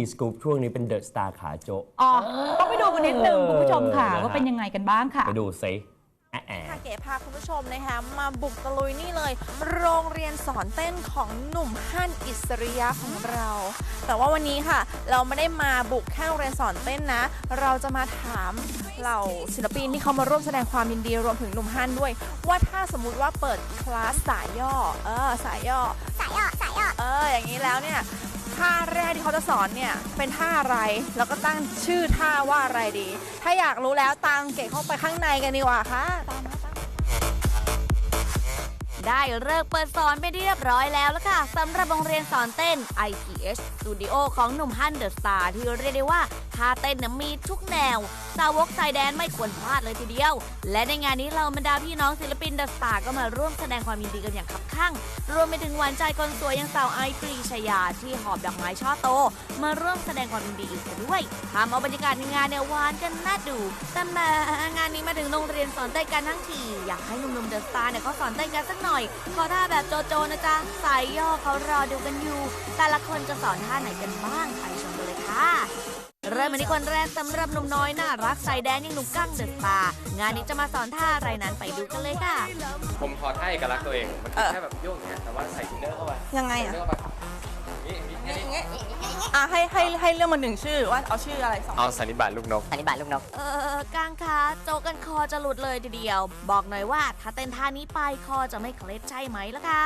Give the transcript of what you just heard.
มีสกู๊ปช่วงนี้เป็นเดอะสตาร์ขาโจะอ๋อต้องไปดูกันนิดนึงคุณผู้ชมค่ะเออนะฮะว่าว่าเป็นยังไงกันบ้างค่ะ ไปดูซิแอะแอะ ค่ะเก๋พาคุณผู้ชมนะคะมาบุกตะลุยนี่เลย โรงเรียนสอนเต้นของหนุ่มฮั่นอิสริยะของเรา แต่ว่าวันนี้ค่ะ เราไม่ได้มาบุกแค่โรงเรียนสอนเต้นนะ เราจะมาถามเหล่าศิลปินที่เขามาร่วมแสดงความยินดีรวมถึงหนุ่มฮั่นด้วย ว่าถ้าสมมุติว่าเปิดคลาสสายย่อเออสายย่อสายย่อสายย่อเอออย่างนี้แล้วเนี่ย ท่าแรกที่เขาจะสอนเนี่ยเป็นท่าอะไร แล้วก็ตั้งชื่อท่าว่าอะไรดี ถ้าอยากรู้แล้วตามเก๋เข้าไปข้างในกันดีกว่าค่ะตามมาตามมา ได้เลิกเปิดสอนไปเรียบร้อยแล้วละค่ะสำหรับโรงเรียนสอนเต้น ITH Studio ของหนุ่มฮันเดอะสตาร์ที่เรียกได้ว่าท่าเต้นมีทุกแนว สาวกสายแดนไม่ควรพลาดเลยทีเดียว และในงานนี้เราบรรดาพี่น้องศิลปินเดอะสตาร์ก็มาร่วมแสดงความยินดีกันอย่างคับข้าง รวมไปถึงหวานใจคนสวยอย่างสาวไอปรีชยาที่หอบดอกไม้ช่อโต มาร่วมแสดงความยินดีอีกด้วยทำเอาบรรยากาศในงานเนี่ยหวานกันน่าดูแต่แหมงานนี้ ถึงโรงเรียนสอนเต้นกันทั้งที อยากให้หนุ่มๆเดอะสตาร์เนี่ยเขาสอนเต้นกันสักหน่อย ขอท่าแบบโจโจนะจ๊ะสายย่อเขารอดูกันอยู่ แต่ละคนจะสอนท่าไหนกันบ้างไปชมกันเลยค่ะเริ่มมาที่คนแรกสำหรับหนุ่มน้อยน่ารักสายแดนอย่างหนุ่มกั้งเดอะสตาร์งานนี้จะมาสอนท่าอะไรนั้นไปดูกันเลยค่ะ ผมขอท่าเอกลักษณ์ตัวเอง มันเออแค่แบบโยกอย่างเงี้ยแต่ว่าใส่ทินเนอร์เข้าไปยังไงทินอะเนอร์เข้าไปอย่างนี้อย่างนี้อย่างนี้อะให้ให้ให้เรื่องมาหนึ่งชื่อว่าเอาชื่ออะไรสองเอาสันนิบาตลูกนกสันนิบาตลูกนก เออกางคะ โจกกันคอจะหลุดเลยทีเดียว บอกหน่อยว่าถ้าเต้นท่านี้ไปคอจะไม่เคล็ดใช่ไหมล่ะคะ